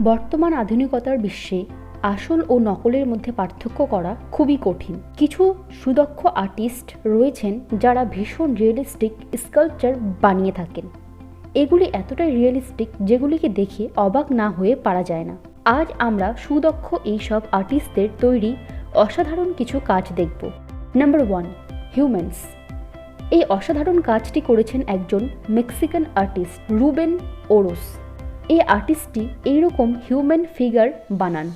বর্তমান আধুনিকতার বিশ্বে আসল ও নকলের মধ্যে পার্থক্য করা খুবই কঠিন। কিছু সুদক্ষ আর্টিস্ট রয়েছেন যারা ভীষণ রিয়েলিস্টিক স্কাল্পচার বানিয়ে থাকেন। এগুলি এতটাই রিয়েলিস্টিক যেগুলিকে দেখে অবাক না হয়ে পারা যায় না। আজ আমরা সুদক্ষ এইসব আর্টিস্টদের তৈরি অসাধারণ কিছু কাজ দেখব। নাম্বার ওয়ান হিউম্যানস এই অসাধারণ কাজটি করেছেন একজন মেক্সিকান আর্টিস্ট রুবেন ওরোস এই আর্টিস্টটি এইরকম হিউম্যান ফিগার বানান।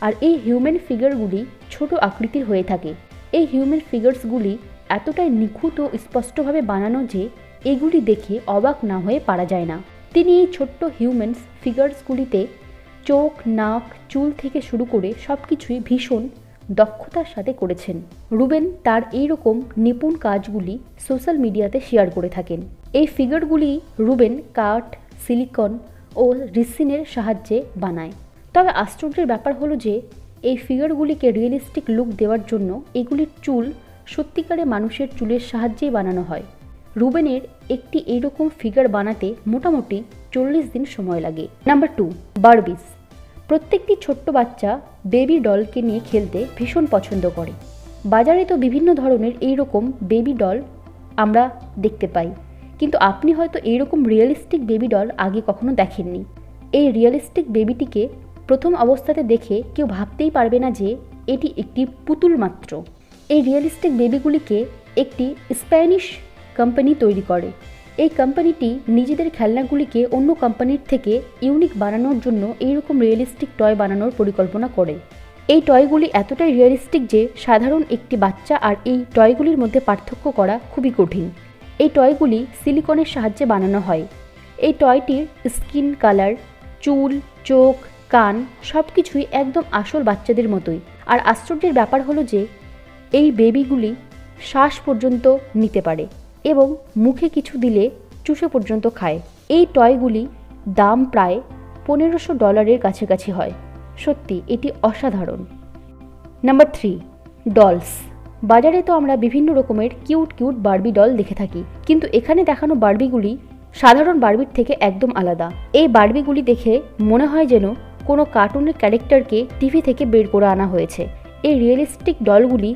আর এই হিউম্যান ফিগারগুলি ছোট আকৃতির হয়ে থাকে। এই হিউম্যান ফিগার্সগুলি এতটাই নিখুঁত ও স্পষ্টভাবে বানানো যে এগুলি দেখে অবাক না হয়ে পারা যায় না। তিনি এই ছোট্ট হিউম্যানস ফিগার্সগুলিতে চোখ, নাক, চুল থেকে শুরু করে সব কিছুই ভীষণ দক্ষতার সাথে করেছেন। রুবেন তার এইরকম নিপুণ কাজগুলি সোশ্যাল মিডিয়াতে শেয়ার করে থাকেন। এই ফিগারগুলি রুবেন কাঠ সিলিকন ও রিসিনের সাহায্যে বানায়। তবে আশ্চর্যের ব্যাপার হলো যে, এই ফিগারগুলিকে রিয়েলিস্টিক লুক দেওয়ার জন্য এগুলির চুল সত্যিকারে মানুষের চুলের সাহায্যেই বানানো হয়। রুবেনের একটি এইরকম ফিগার বানাতে মোটামুটি চল্লিশ দিন সময় লাগে। নাম্বার টু বারবিস প্রত্যেকটি ছোট্ট বাচ্চা বেবি ডলকে নিয়ে খেলতে ভীষণ পছন্দ করে। বাজারে তো বিভিন্ন ধরনের এইরকম বেবি ডল আমরা দেখতে পাই। কিন্তু আপনি হয়তো এইরকম রিয়েলিস্টিক বেবি ডল আগে কখনো দেখেননি। এই রিয়েলিস্টিক বেবিটিকে প্রথম অবস্থাতে দেখে কেউ ভাবতেই পারবে না যে এটি একটি পুতুল মাত্র। এই রিয়েলিস্টিক বেবিগুলিকে একটি স্প্যানিশ কোম্পানি তৈরি করে। এই কোম্পানিটি নিজেদের খেলনাগুলিকে অন্য কোম্পানির থেকে ইউনিক বানানোর জন্য এইরকম রিয়েলিস্টিক টয় বানানোর পরিকল্পনা করে। এই টয়গুলি এতটাই রিয়েলিস্টিক যে সাধারণ একটি বাচ্চা আর এই টয়গুলির মধ্যে পার্থক্য করা খুবই কঠিন। এই টয়গুলি সিলিকনের সাহায্যে বানানো হয়। এই টয়টির স্কিন কালার, চুল, চোখ, কান সব কিছুই একদম আসল বাচ্চাদের মতোই। আর আশ্চর্যের ব্যাপার হলো যে, এই বেবিগুলি শ্বাস পর্যন্ত নিতে পারে এবং মুখে কিছু দিলে চুষে পর্যন্ত খায়। এই টয়গুলি দাম প্রায় পনেরোশো ডলারের কাছাকাছি হয়। সত্যি, এটি অসাধারণ। Number three, dolls. বাজারে তো আমরা বিভিন্ন রকমের কিউট কিউট বারবি ডল দেখে থাকি, কিন্তু এখানে দেখানো বারবিগুলি সাধারণ বার্বির থেকে একদম আলাদা। এই বারবিগুলি দেখে মনে হয় যেন কোনো কার্টুনের ক্যারেক্টারকে টিভি থেকে বের করে আনা হয়েছে। এই রিয়েলিস্টিক ডলগুলি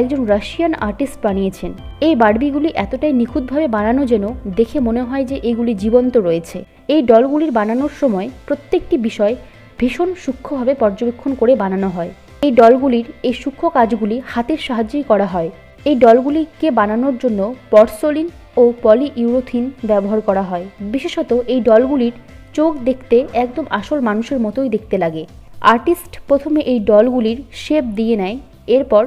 একজন রাশিয়ান আর্টিস্ট বানিয়েছেন। এই বারবিগুলি এতটাই নিখুঁতভাবে বানানো যেন দেখে মনে হয় যে এগুলি জীবন্ত রয়েছে। এই ডলগুলির বানানোর সময় প্রত্যেকটি বিষয় ভীষণ সূক্ষ্মভাবে পর্যবেক্ষণ করে বানানো হয়। এই ডলগুলির এই সূক্ষ্ম কাজগুলি হাতের সাহায্যেই করা হয়। এই ডলগুলিকে বানানোর জন্য পর্সোলিন ও পলি ইউরোথিন ব্যবহার করা হয়। বিশেষত এই ডলগুলির চোখ দেখতে একদম আসল মানুষের মতোই দেখতে লাগে। আর্টিস্ট প্রথমে এই ডলগুলির শেপ দিয়ে নেয়, এরপর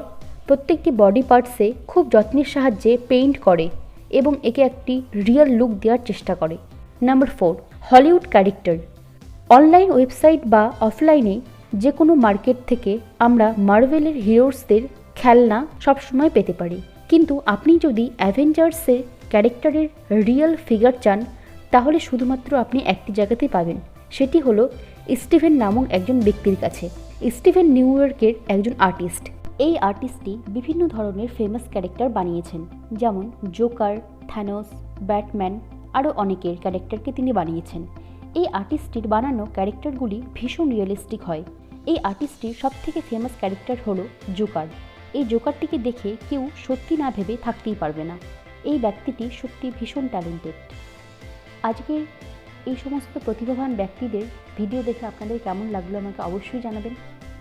প্রত্যেকটি বডি পার্টসে খুব যত্নের সাহায্যে পেইন্ট করে এবং একে একটি রিয়েল লুক দেওয়ার চেষ্টা করে। Number four, Hollywood character. Online website বা অফলাইনে যে কোনো মার্কেট থেকে আমরা মার্ভেলের হিরোসদের খেলনা সবসময় পেতে পারি। কিন্তু আপনি যদি অ্যাভেঞ্জার্সের ক্যারেক্টারের রিয়েল ফিগার চান, তাহলে শুধুমাত্র আপনি একটি জায়গাতেই পাবেন। সেটি হলো স্টিভেন নামক একজন ব্যক্তির কাছে। স্টিভেন নিউ ইয়র্কের একজন আর্টিস্ট। এই আর্টিস্টটি বিভিন্ন ধরনের ফেমাস ক্যারেক্টার বানিয়েছেন। যেমন জোকার, থ্যানোস, ব্যাটম্যান, আরও অনেকের ক্যারেক্টারকে তিনি বানিয়েছেন। এই আর্টিস্টটির বানানো ক্যারেক্টারগুলি ভীষণ রিয়েলিস্টিক হয়। এই আর্টিস্টটির সবথেকে ফেমাস ক্যারেক্টার হলো জোকার। এই জোকারটিকে দেখে কেউ সত্যি না ভেবে থাকতেই পারবে না। এই ব্যক্তিটি সত্যি ভীষণ ট্যালেন্টেড আজকের এই সমস্ত প্রতিভাবান ব্যক্তিদের ভিডিও দেখে আপনাদের কেমন লাগল আমাকে অবশ্যই জানাবেন।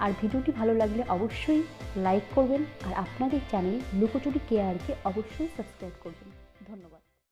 আর ভিডিওটি ভালো লাগলে অবশ্যই লাইক করবেন। আর আপনাদের চ্যানেল লুকোচুরি কেয়ারকে অবশ্যই সাবস্ক্রাইব করবেন।